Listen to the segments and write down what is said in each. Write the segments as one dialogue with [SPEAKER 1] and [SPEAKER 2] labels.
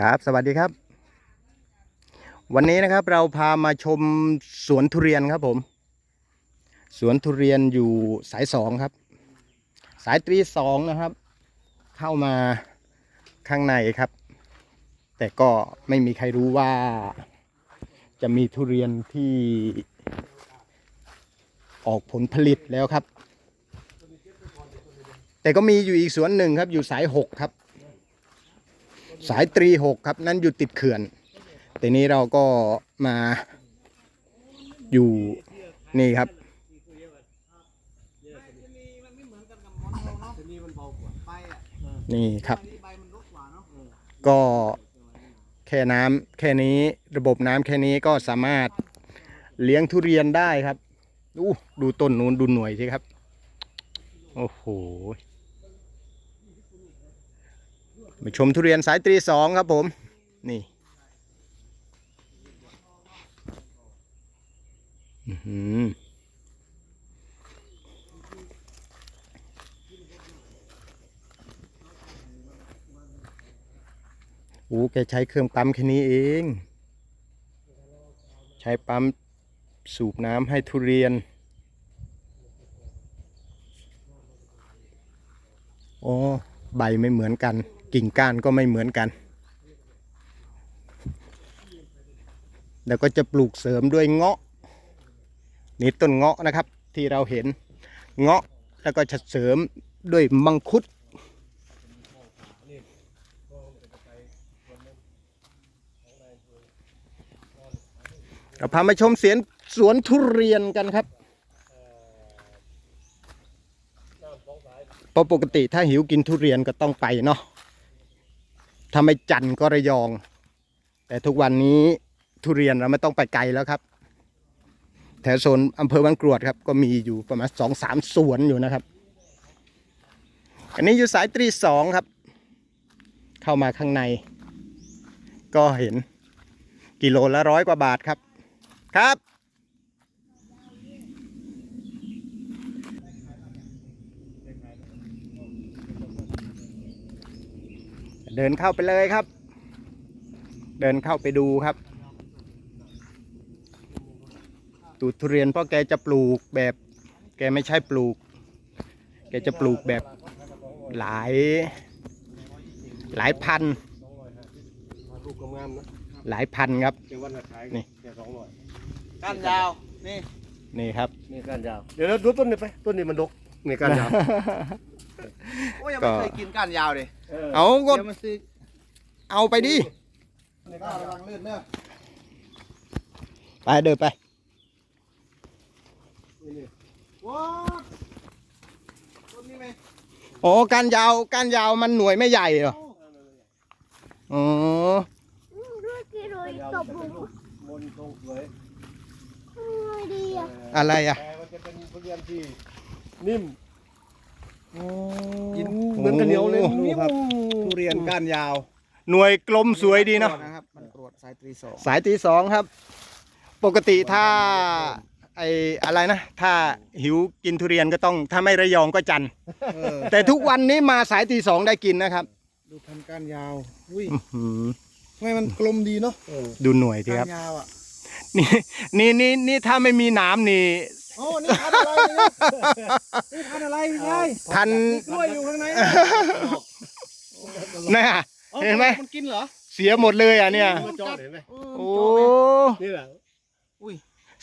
[SPEAKER 1] ครับ สวัสดีครับ วันนี้นะครับเราพามาชมสวนทุเรียนครับผม สวนทุเรียนอยู่สายสองครับ สายตรีสองนะครับ เข้ามาข้างในครับ แต่ก็ไม่มีใครรู้ว่า จะมีทุเรียนที่ออกผลผลิตแล้วครับ แต่ก็มีอยู่อีกสวนหนึ่งครับอยู่สายหกครับ สายตรีหกครับ นั่นอยู่ติดเขื่อน แต่นี้เราก็มาอยู่นี่ครับ นี่ครับ ก็แค่น้ำแค่นี้ระบบน้ำแค่นี้ก็สามารถเลี้ยงทุเรียนได้ครับ ดูดูต้นนู้นดูหน่วยสิครับ โอ้โห มาชมทุเรียนสายตรีสองครับผม นี่อื้อหือโอ้แกใช้เครื่องปั๊มแค่นี้เอง ใช้ปั๊มสูบน้ำให้ทุเรียนอ๋อใบไม่เหมือนกัน กิ่งก้านก็ไม่เหมือนกัน แล้วก็จะปลูกเสริมด้วยเงาะนี่ต้นเงาะนะครับที่เราเห็นเงาะแล้วก็จะเสริมด้วยมังคุดเราพามาชมเสียนสวนทุเรียนกันครับปกติถ้าหิวกินทุเรียนก็ต้องไปเนาะ ถ้าไม่จันทร์ก็ระยอง แต่ทุกวันนี้ทุเรียนเราไม่ต้องไปไกลแล้วครับ แถวโซนอำเภอบานกรวดครับ ก็มีอยู่ประมาณสองสามสวนอยู่นะครับ อันนี้อยู่สายตรีสองครับ เข้ามาข้างใน ก็เห็นกิโลละร้อยกว่าบาทครับครับ เดินเข้าไปเลยครับ เดินเข้าไปดูครับ ตูดทุเรียนเพราะแกจะปลูกแบบ แกไม่ใช่ปลูก แกจะปลูกแบบหลาย หลายพัน
[SPEAKER 2] ลูกงามๆนะ
[SPEAKER 1] หลายพันครับ
[SPEAKER 2] เดี๋ยววันละขาย
[SPEAKER 1] นี่
[SPEAKER 2] แค่สองร้อย
[SPEAKER 3] ก้านยาว นี่
[SPEAKER 1] นี่ครับ
[SPEAKER 2] นี่ก้านยาว เดี๋ยวเราดูต้นนี้ไป ต้นนี้มันดกนี่ก้านยาว
[SPEAKER 3] โอ้ยยังไม่
[SPEAKER 1] ก็
[SPEAKER 3] เคยกินก้านยาวเลย
[SPEAKER 1] เอาก็
[SPEAKER 3] เดี๋ยวมันซื้อ
[SPEAKER 1] เอาไปดิ
[SPEAKER 3] ก้านระวังลื่นเนอะ
[SPEAKER 1] ไปเดินไป
[SPEAKER 3] ว้าต้นนี้ไหม
[SPEAKER 1] โอ้การยาวการยาวมันหน่วยไม่ใหญ่เหรออ๋อ
[SPEAKER 4] ด้วยกิโล
[SPEAKER 2] ก้านยาว
[SPEAKER 4] ตบ
[SPEAKER 2] จะ
[SPEAKER 4] ห
[SPEAKER 2] เป็น
[SPEAKER 4] มู
[SPEAKER 2] ลูกมนทรงสวย
[SPEAKER 4] ไม่ดีอะ
[SPEAKER 1] อะไรอะ
[SPEAKER 2] แต่มันจะเป็นทุเรียนที่นิ่ม
[SPEAKER 3] กิน
[SPEAKER 2] เหมือนกันเหนียวเลย
[SPEAKER 1] โอ้
[SPEAKER 2] นิ่ม
[SPEAKER 3] ทุเรียนก้านยาว
[SPEAKER 1] หน่วยกลมสวยดีเนาะ
[SPEAKER 3] นะครับมันกรวดสายตรีสอง
[SPEAKER 1] สายตีสองครับ ปกติถ้าไออะไรนะ ถ้าหิวกินทุเรียนก็ต้องถ้าไม่ระยองก็จันทร์
[SPEAKER 3] เออ
[SPEAKER 1] แต่ทุกวันนี้มาสายตีสองได้กินนะครับ
[SPEAKER 3] ดูพันธุ์ก้านยาวอุ้ย
[SPEAKER 1] อื้อหือ
[SPEAKER 3] ทำไมมันกลมดีเนาะ
[SPEAKER 2] เออ
[SPEAKER 1] ดูหน่วยที
[SPEAKER 3] ก้า
[SPEAKER 1] ครับ
[SPEAKER 3] นยาวอะ
[SPEAKER 1] นี่นี่นี่นี่ถ้าไม่มีหน้ำนี่
[SPEAKER 3] โอ้นี่พันธุ์อะไรเนี่ยนี่พันธุ์อะไรพี่ชาย
[SPEAKER 1] พัน
[SPEAKER 3] กล้วยอยู่ข้างใน
[SPEAKER 1] น่ะเห็นไหม
[SPEAKER 3] มันกินเหรอ
[SPEAKER 1] เสียหมดเลยอะเนี่ย
[SPEAKER 2] มันจอดเห็นไหม
[SPEAKER 1] โอ้
[SPEAKER 2] นี่แหละ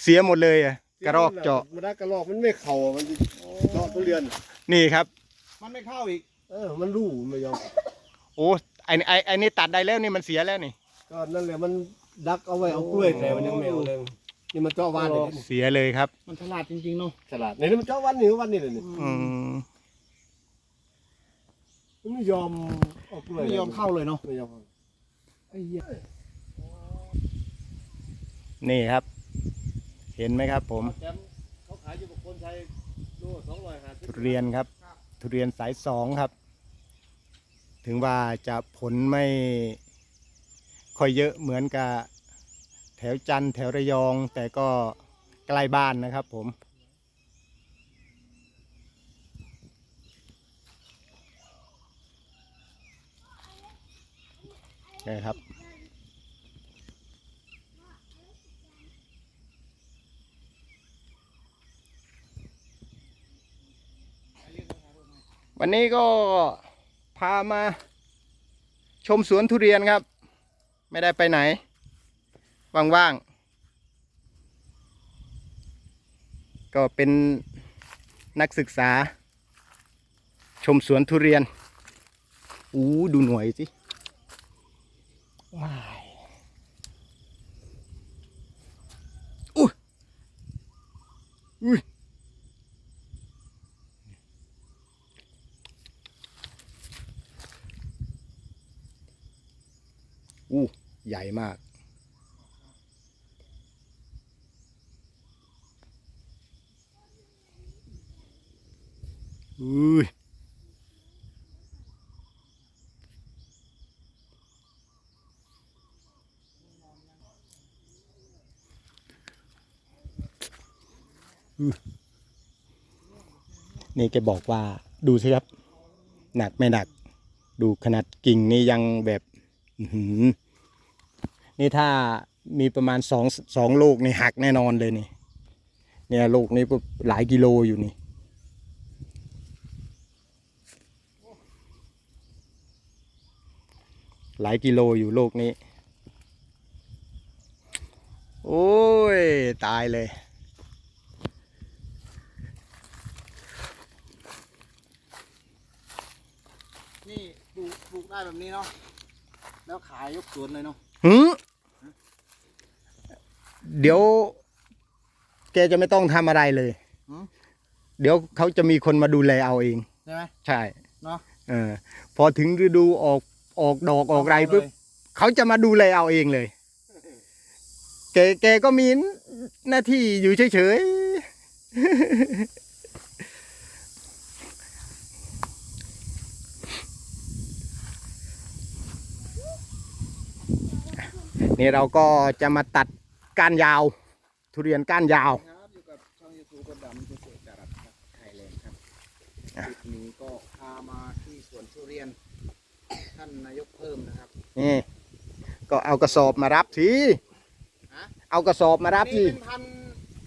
[SPEAKER 1] เสียหมดเลยอะกระรอกเจาะ
[SPEAKER 2] มันได้กระรอกมันไม่เข่ามันเจาะทุเรียน
[SPEAKER 1] นี่ครับ
[SPEAKER 3] มันไม่เข้าอีก
[SPEAKER 2] เออ มันรู้ไม่ยอม
[SPEAKER 1] โอ้ไอไอไอนี่ตัดได้แล้วนี่มันเสียแล้วนี่
[SPEAKER 2] ก็นั่นแหละมันดักเอาไว้เอากล้วยแต่มันยังไม่เอาเลย นี่มันเจาะวานเลยนี่
[SPEAKER 1] เสียเลยครับ
[SPEAKER 3] มันฉลาดจริงๆเนาะ
[SPEAKER 2] ฉลาดนี่มันเจาะวันนี่วันนี่เลยนี่
[SPEAKER 1] อืม
[SPEAKER 2] มันไม่ยอมเอากล้วย
[SPEAKER 3] ไม่ยอมเข้าเลยเนาะ
[SPEAKER 2] ไม่ยอมเอา
[SPEAKER 3] ไอ้เหี้ย
[SPEAKER 1] นี่ครับ เห็นไหมครับผม
[SPEAKER 2] แชมป์เขาขายอยู่กับคนไทยโลสองร้อยห้าสิบ
[SPEAKER 1] ทุเรียนครับ ทุเรียนสายสองครับ ถึงว่าจะผลไม่ค่อยเยอะเหมือนกับ แถวจันแถวระยอง แต่ก็ใกล้บ้านนะครับผม นะครับวันนี้ก็พามาชมสวนทุเรียนครับ ไม่ได้ไปไหน ว่างๆ ก็เป็นนักศึกษา ชมสวนทุเรียน อู้ดูหน่วยสิว้ายอุ้ยอุ้ยอู้ใหญ่มาก อุ้ยนี่แกบอกว่าดูสิครับ หนักไม่หนัก ดูขนาดกิ่งนี่ยังแบบนี่ถ้ามีประมาณสองสองลูกนี่หักแน่นอนเลยนี่ เนี่ยลูกนี้ก็หลายกิโลอยู่นี่ หลายกิโลอยู่ลูกนี้ โอ้ย ตายเลย
[SPEAKER 3] นี่ปลูกปลูกได้แบบนี้เนาะ แล้วขายยกสวนเลยเนาะ
[SPEAKER 1] หืมเดี๋ยว แกจะไม่ต้องทำอะไรเลยเดี๋ยวเขาจะมีคนมาดูแลเอาเอง
[SPEAKER 3] ใช่ไหม
[SPEAKER 1] ใช่
[SPEAKER 3] เนาะ
[SPEAKER 1] เออพอถึงฤดูออก ออกดอกออกไรปุ๊บเขาจะมาดูแลเอาเองเลยแกแกก็มีหน้าที่อยู่เฉยๆนี่เราก็จะมาตัดก้านยาว ทุเรียนก้านยาว
[SPEAKER 3] ครับอยู่กับช่องยูทูบคนดำที่เกิดจากครับไทยแลนด์ครับ
[SPEAKER 1] อะ
[SPEAKER 3] คลิปนี้ก็พามาที่สวนทุเรียน ท่านนายกเพิ่มนะครับ
[SPEAKER 1] นี่ก็เอากระสอบมารับสิ
[SPEAKER 3] ฮะ
[SPEAKER 1] เอากระสอบมารับสิ
[SPEAKER 3] นี่เป็นพันธุ์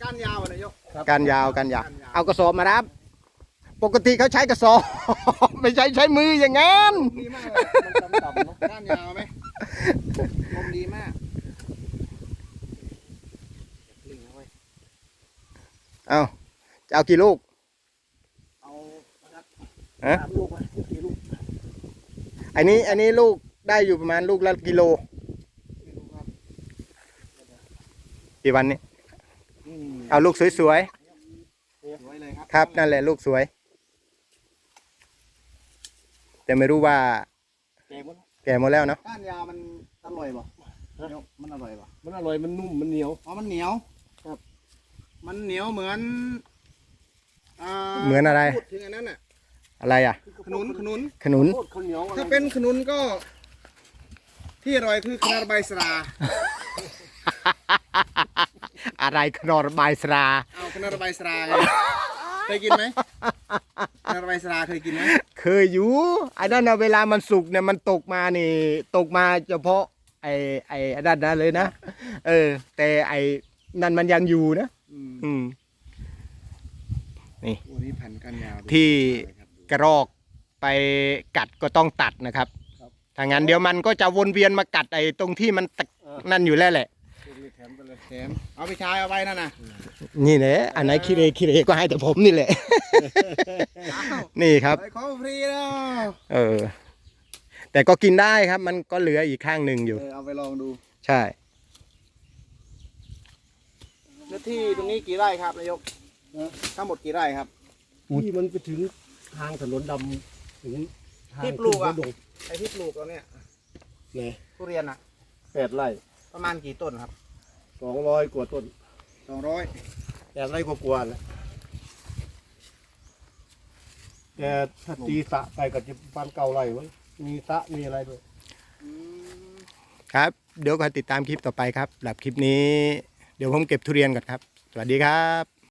[SPEAKER 3] ก้านยาวอะนายก
[SPEAKER 1] การยาวการยาว
[SPEAKER 3] ก้านยาว
[SPEAKER 1] เอากระสอบมารับ ปกติเขาใช้กระสอบ ไม่ใช่ใช้มืออย่างงั้น
[SPEAKER 3] ดีมากเลยมันต่ำๆเนอะก้านยาวไหมลมดีมากลิงเอาไว้
[SPEAKER 1] เอาจะเอากี่ลูก
[SPEAKER 3] เอาสัก
[SPEAKER 1] ฮะ
[SPEAKER 3] สามลูกไว้สี่ลูก
[SPEAKER 1] อันนี้อันนี้ลูกได้อยู่ประมาณลูกละกิโล
[SPEAKER 3] ไม่รู้ครับ
[SPEAKER 1] กี่วันนี้
[SPEAKER 3] นี่
[SPEAKER 1] เอาลูกสวย
[SPEAKER 3] สวยเลยครับ
[SPEAKER 1] ๆครับ นั่นแหละลูกสวย แต่ไม่รู้ว่า
[SPEAKER 3] เจ๋งมั้ย
[SPEAKER 1] แก่หมดแล้วเนาะ
[SPEAKER 3] ก้านยาวมันอร่อยป่ะมันอร่อยป่ะ
[SPEAKER 2] มันอร่อยมันนุ่มมันเหนียว
[SPEAKER 3] อ๋อมันเหนียวครับ มันเหนียวเหมือนอ่า
[SPEAKER 1] เหมือนอะไร
[SPEAKER 3] พูดถึงอันนั้นน่ะ
[SPEAKER 1] อะไรอะ
[SPEAKER 3] ขนุนขนุน
[SPEAKER 1] ขนุน
[SPEAKER 2] โคตรข้าวเหนียวอะไร
[SPEAKER 3] ถ้าเป็นขนุนก็ ที่อร่อยคือคณะระบายสรา
[SPEAKER 1] อะไรขนอรบายสรา
[SPEAKER 3] เอาคณะระบายสราไงเคยกินไหมคณะระบายสราเคยกินไหม
[SPEAKER 1] เคยอยู่ไอ้นั่นนะเวลามันสุกเนี่ยมันตกมานี่ ตกมาเฉพาะ ไอ้ไอ้ไอ้นั่นนะเลยนะเออ แต่ไอ้นั่นมันยังอยู่นะ
[SPEAKER 3] อืม
[SPEAKER 1] อืม
[SPEAKER 3] โอ้นี่พันธุ์ก้านยาว
[SPEAKER 1] ที่
[SPEAKER 3] ครับ
[SPEAKER 1] กระรอกไปกัดก็ต้องตัดนะครับ
[SPEAKER 3] ครับ
[SPEAKER 1] ถ้างั้นเดี๋ยวมันก็จะวนเวียนมากัดไอ้ตรงที่มันตะนั่นอยู่แล้วแหละ
[SPEAKER 2] แถมไปเลย
[SPEAKER 3] แถมเอาไปใช้เอาไว้นั่นน่ะ
[SPEAKER 1] นี่แหละอันไหนคิเรคิเรก็ให้แต่ผมนี่แหละ นี่ครับ
[SPEAKER 3] ไปขอฟรีแล้ว
[SPEAKER 1] เออ แต่ก็กินได้ครับ มันก็เหลืออีกข้างหนึ่งอยู่
[SPEAKER 3] เออเอาไปลองดู
[SPEAKER 1] ใช่
[SPEAKER 3] เนื้อที่ตรงนี้กี่ไร่ครับนายกทั้งหมดกี่ไร่ครับ
[SPEAKER 2] ที่มันไปถึง ทางถนนดำถึงทาง
[SPEAKER 3] ที่ปลูกอะ
[SPEAKER 2] ขึ้นเขาดง
[SPEAKER 3] ไอ้ที่ปลูกเราเนี่ย
[SPEAKER 2] เนี่ย
[SPEAKER 3] ทุเรียนอะ
[SPEAKER 2] แปดไร่
[SPEAKER 3] ประมาณกี่ต้นครับ
[SPEAKER 2] สองร้อยกว่าต้น
[SPEAKER 3] สองร้อย
[SPEAKER 2] แปดไร่กว่าๆแหละแต่ถ้าตีสระไปกับจะปันเก่าไร่ไว้มีสระมีอะไรด้วย
[SPEAKER 1] ครับ เดี๋ยวก็ติดตามคลิปต่อไปครับสำหรับคลิปนี้ เดี๋ยวผมเก็บทุเรียนก่อนครับ สวัสดีครับ